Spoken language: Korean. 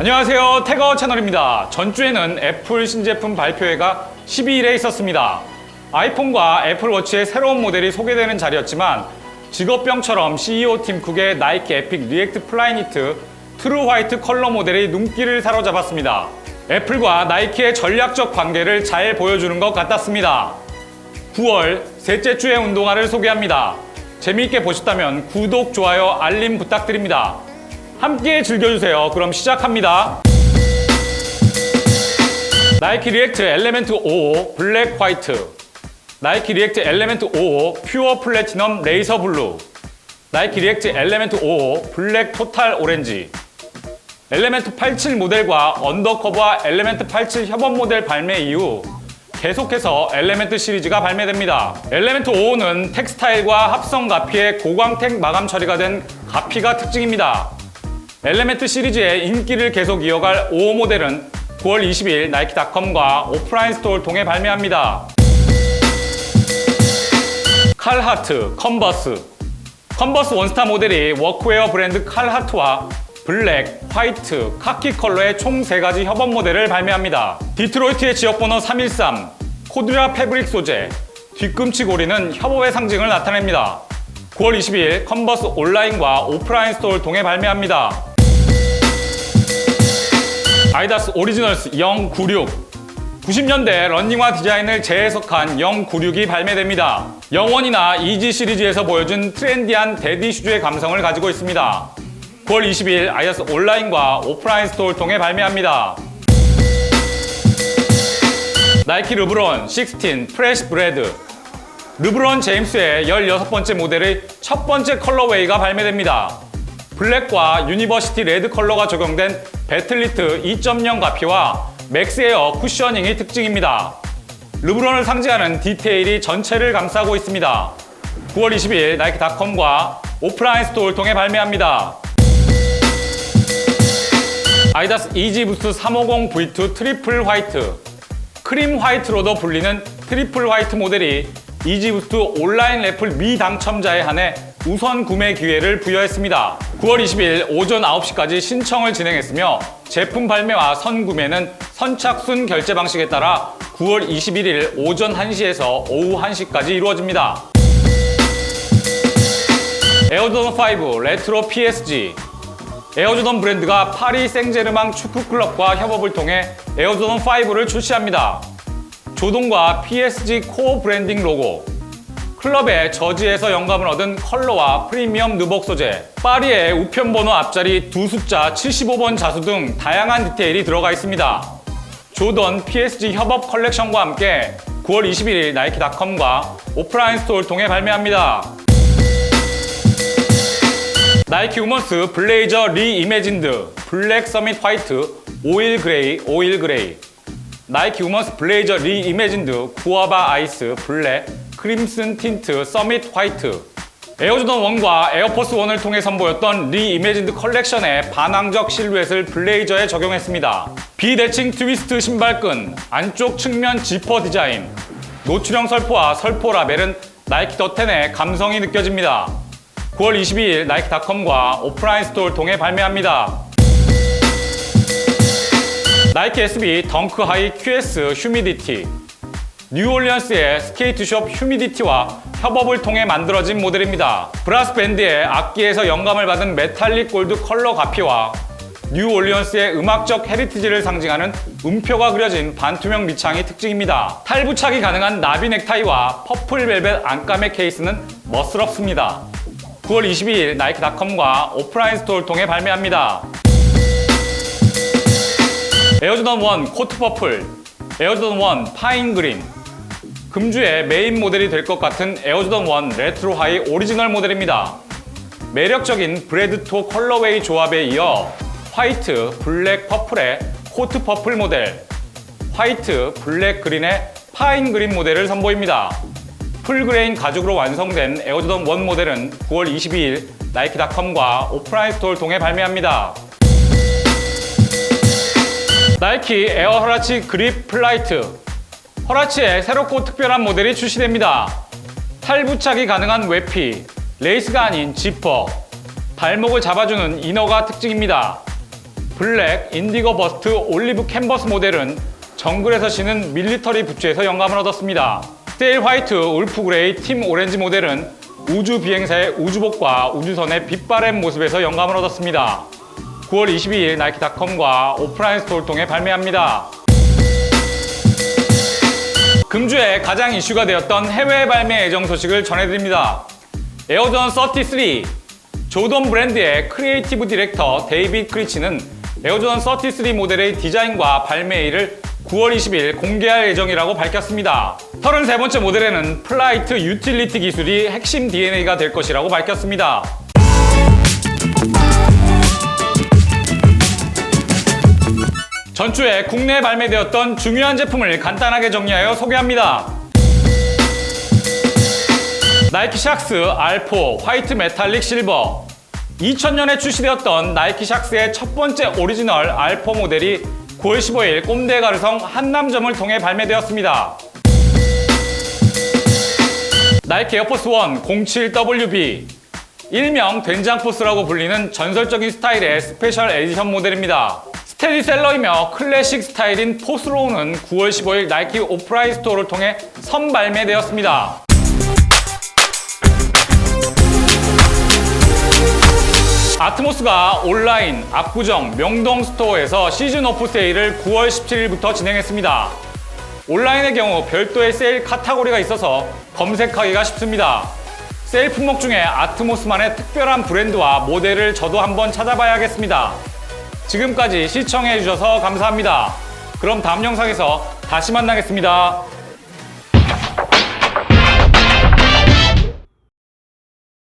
안녕하세요. 태거 채널입니다. 전주에는 애플 신제품 발표회가 12일에 있었습니다. 아이폰과 애플워치의 새로운 모델이 소개되는 자리였지만 직업병처럼 CEO 팀 쿡의 나이키 에픽 리액트 플라이니트 트루 화이트 컬러 모델이 눈길을 사로잡았습니다. 애플과 나이키의 전략적 관계를 잘 보여주는 것 같았습니다. 9월 셋째 주의 운동화를 소개합니다. 재미있게 보셨다면 구독, 좋아요, 알림 부탁드립니다. 함께 즐겨주세요. 그럼 시작합니다. 나이키 리액트 엘레멘트 55 블랙 화이트 나이키 리액트 엘레멘트 55 퓨어 플래티넘 레이서 블루 나이키 리액트 엘레멘트 55 블랙 토탈 오렌지 엘레멘트 87 모델과 언더커버와 엘레멘트 87 협업 모델 발매 이후 계속해서 엘레멘트 시리즈가 발매됩니다. 엘레멘트 55는 텍스타일과 합성 가피의 고광택 마감 처리가 된 가피가 특징입니다. 엘레멘트 시리즈의 인기를 계속 이어갈 55 모델은 9월 20일 나이키닷컴과 오프라인 스토어를 통해 발매합니다. 칼하트, 컨버스 컨버스 원스타 모델이 워크웨어 브랜드 칼하트와 블랙, 화이트, 카키 컬러의 총 3가지 협업 모델을 발매합니다. 디트로이트의 지역번호 313, 코드라 패브릭 소재, 뒤꿈치 고리는 협업의 상징을 나타냅니다. 9월 20일 컨버스 온라인과 오프라인 스토어를 통해 발매합니다. 아이다스 오리지널스 096 90년대 런닝화 디자인을 재해석한 096이 발매됩니다. 영원이나 이지 시리즈에서 보여준 트렌디한 데디 슈즈의 감성을 가지고 있습니다. 9월 20일 아이다스 온라인과 오프라인 스토어를 통해 발매합니다. 나이키 르브론 16 프레시 브레드 르브론 제임스의 16번째 모델의 첫 번째 컬러웨이가 발매됩니다. 블랙과 유니버시티 레드 컬러가 적용된 배틀리트 2.0 가피와 맥스에어 쿠셔닝이 특징입니다. 르브론을 상징하는 디테일이 전체를 감싸고 있습니다. 9월 20일 나이키닷컴과 오프라인 스토어를 통해 발매합니다. 아이다스 이지 부스트 350 V2 트리플 화이트 크림 화이트로도 불리는 트리플 화이트 모델이 이지부스트 온라인 래플 미당첨자에 한해 우선 구매 기회를 부여했습니다. 9월 20일 오전 9시까지 신청을 진행했으며 제품 발매와 선구매는 선착순 결제 방식에 따라 9월 21일 오전 1시에서 오후 1시까지 이루어집니다. 에어조던 5 레트로 PSG 에어조던 브랜드가 파리 생제르맹 축구클럽과 협업을 통해 에어조던 5를 출시합니다. 조던과 PSG 코어 브랜딩 로고, 클럽의 저지에서 영감을 얻은 컬러와 프리미엄 누복 소재, 파리의 우편번호 앞자리 두 숫자 75번 자수 등 다양한 디테일이 들어가 있습니다. 조던 PSG 협업 컬렉션과 함께 9월 21일 나이키닷컴과 오프라인 스토어를 통해 발매합니다. 나이키 우먼스 블레이저 리이매진드 블랙 서밋 화이트 오일 그레이 오일 그레이 나이키 우먼스 블레이저 리이매진드 구아바 아이스 블랙 크림슨 틴트 서밋 화이트 에어조던 1과 에어포스 1을 통해 선보였던 리이매진드 컬렉션의 반항적 실루엣을 블레이저에 적용했습니다. 비대칭 트위스트 신발끈, 안쪽 측면 지퍼 디자인, 노출형 설포와 설포 라벨은 나이키 더텐의 감성이 느껴집니다. 9월 22일 나이키닷컴과 오프라인 스토어를 통해 발매합니다. 나이키 SB 덩크 하이 QS 휴미디티 뉴올리언스의 스케이트숍 휴미디티와 협업을 통해 만들어진 모델입니다. 브라스 밴드의 악기에서 영감을 받은 메탈릭 골드 컬러 가피와 뉴올리언스의 음악적 헤리티지를 상징하는 음표가 그려진 반투명 밑창이 특징입니다. 탈부착이 가능한 나비 넥타이와 퍼플 벨벳 안감의 케이스는 멋스럽습니다. 9월 22일 나이키닷컴과 오프라인 스토어를 통해 발매합니다. 에어조던 1 코트 퍼플, 에어조던 1 파인 그린, 금주의 메인 모델이 될 것 같은 에어조던 1 레트로 하이 오리지널 모델입니다. 매력적인 브레드토 컬러웨이 조합에 이어 화이트, 블랙, 퍼플의 코트 퍼플 모델, 화이트, 블랙, 그린의 파인 그린 모델을 선보입니다. 풀그레인 가죽으로 완성된 에어조던 1 모델은 9월 22일 나이키닷컴과 오프라인 스토어를 통해 발매합니다. 나이키 에어 허라치 그립 플라이트 허라치의 새롭고 특별한 모델이 출시됩니다. 탈부착이 가능한 외피, 레이스가 아닌 지퍼, 발목을 잡아주는 이너가 특징입니다. 블랙, 인디고 버스트, 올리브 캔버스 모델은 정글에서 신은 밀리터리 부츠에서 영감을 얻었습니다. 세일 화이트, 울프 그레이, 팀 오렌지 모델은 우주 비행사의 우주복과 우주선의 빛바랜 모습에서 영감을 얻었습니다. 9월 22일 나이키닷컴과 오프라인 스토어를 통해 발매합니다. 금주에 가장 이슈가 되었던 해외 발매 예정 소식을 전해드립니다. 에어존 33 조던 브랜드의 크리에이티브 디렉터 데이빗 크리치는 에어존 33 모델의 디자인과 발매일을 9월 20일 공개할 예정이라고 밝혔습니다. 33번째 모델에는 플라이트 유틸리티 기술이 핵심 DNA가 될 것이라고 밝혔습니다. 전주에 국내에 발매되었던 중요한 제품을 간단하게 정리하여 소개합니다. 나이키 샥스 R4 화이트 메탈릭 실버 2000년에 출시되었던 나이키 샥스의 첫 번째 오리지널 R4 모델이 9월 15일 꼼데 가르성 한남점을 통해 발매되었습니다. 나이키 에어포스 1 07WB 일명 된장포스라고 불리는 전설적인 스타일의 스페셜 에디션 모델입니다. 스테디셀러이며 클래식 스타일인 포스로우는 9월 15일 나이키 오프라인 스토어를 통해 선발매되었습니다. 아트모스가 온라인, 압구정, 명동 스토어에서 시즌 오프 세일을 9월 17일부터 진행했습니다. 온라인의 경우 별도의 세일 카테고리가 있어서 검색하기가 쉽습니다. 세일 품목 중에 아트모스만의 특별한 브랜드와 모델을 저도 한번 찾아봐야겠습니다. 지금까지 시청해주셔서 감사합니다. 그럼 다음 영상에서 다시 만나겠습니다.